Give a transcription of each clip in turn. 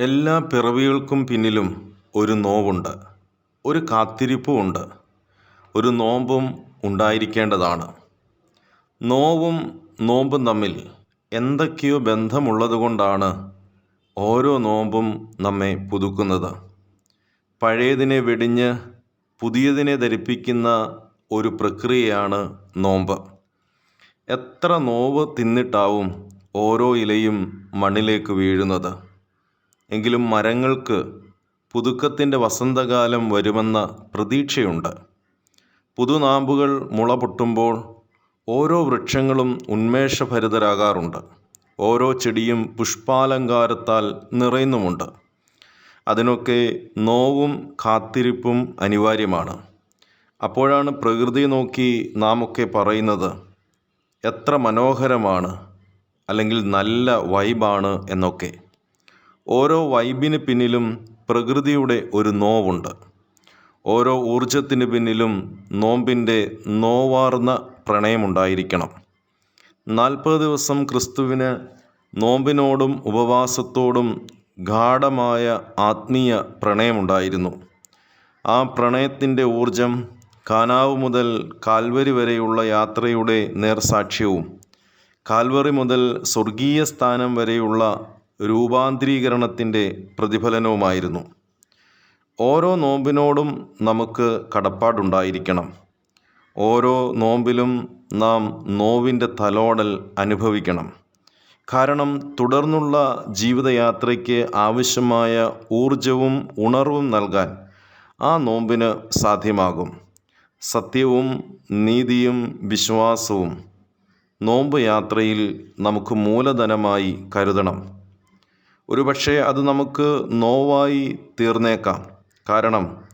എല്ലാ പിറവികൾക്കും പിന്നിലും ഒരു നോവുണ്ട് ഒരു കാത്തിരിപ്പും ഉണ്ട് ഒരു നോമ്പും ഉണ്ടായിരിക്കേണ്ടതാണ്. നോവും നോമ്പും തമ്മിൽ എന്തൊക്കെയോ ബന്ധമുള്ളതുകൊണ്ടാണ് ഓരോ നോമ്പും നമ്മെ പുതുക്കുന്നത്. പഴയതിനെ വെടിഞ്ഞ് പുതിയതിനെ ധരിപ്പിക്കുന്ന ഒരു പ്രക്രിയയാണ് നോമ്പ്. എത്ര നോവ് തിന്നിട്ടാവും ഓരോ ഇലയും മണ്ണിലേക്ക് വീഴുന്നത്? എങ്കിലും മരങ്ങൾക്ക് പുതുക്കത്തിന്റെ വസന്തകാലം വരുമെന്ന പ്രതീക്ഷയുണ്ട്. പുതുനാമ്പുകൾ മുള പൊട്ടുമ്പോൾ ഓരോ വൃക്ഷങ്ങളും ഉന്മേഷഭരിതരാകാറുണ്ട്. ഓരോ ചെടിയും പുഷ്പാലങ്കാരത്താൽ നിറയുന്നുമുണ്ട്. അതിനൊക്കെ നോവും കാത്തിരിപ്പും അനിവാര്യമാണ്. അപ്പോഴാണ് പ്രകൃതി നോക്കി നാമൊക്കെ പറയുന്നത് എത്ര മനോഹരമാണ് അല്ലെങ്കിൽ നല്ല വൈബാണ് എന്നൊക്കെ. ഓരോ വൈബിന് പിന്നിലും പ്രകൃതിയുടെ ഒരു നോവുണ്ട്. ഓരോ ഊർജത്തിന് പിന്നിലും നോമ്പിന്റെ നോവാർന്ന പ്രണയമുണ്ടായിരിക്കണം. നാൽപ്പത് ദിവസം ക്രിസ്തുവിന് നോമ്പിനോടും ഉപവാസത്തോടും ഗാഠമായ ആത്മീയ പ്രണയമുണ്ടായിരുന്നു. ആ പ്രണയത്തിന്റെ ഊർജം കാനാവ് മുതൽ കാൽവരി വരെയുള്ള യാത്രയുടെ നേർസാക്ഷ്യവും കാൽവറി മുതൽ സ്വർഗീയ സ്ഥാനം വരെയുള്ള രൂപാന്തരീകരണത്തിന്റെ പ്രതിഫലനവുമായിരുന്നു. ഓരോ നോമ്പിനോടും നമുക്ക് കടപ്പാടുണ്ടായിരിക്കണം. ഓരോ നോമ്പിലും നാം നോവിന്റെ തലോടൽ അനുഭവിക്കണം. കാരണം തുടർന്നുള്ള ജീവിതയാത്രയ്ക്ക് ആവശ്യമായ ഊർജവും ഉണർവും നൽകാൻ ആ നോമ്പിന് സാധ്യമാകും. സത്യവും നീതിയും വിശ്വാസവും നോമ്പ് യാത്രയിൽ നമുക്ക് മൂലധനമായി കരുതണം. ഒരുപക്ഷെ അത് നമുക്ക് നോവായി തീർന്നേക്കാം. കാരണം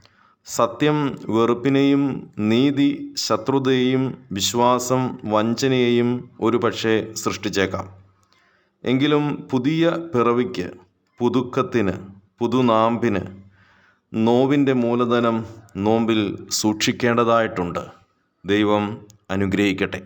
സത്യം വെറുപ്പിനെയും നീതി ശത്രുതയെയും വിശ്വാസം വഞ്ചനയെയും ഒരുപക്ഷെ സൃഷ്ടിച്ചേക്കാം. എങ്കിലും പുതിയ പിറവിക്ക് പുതുക്കത്തിന് പുതുനാമ്പിന് നോവിന്റെ മൂലധനം നോമ്പിൽ സൂക്ഷിക്കേണ്ടതായിട്ടുണ്ട്. ദൈവം അനുഗ്രഹിക്കട്ടെ.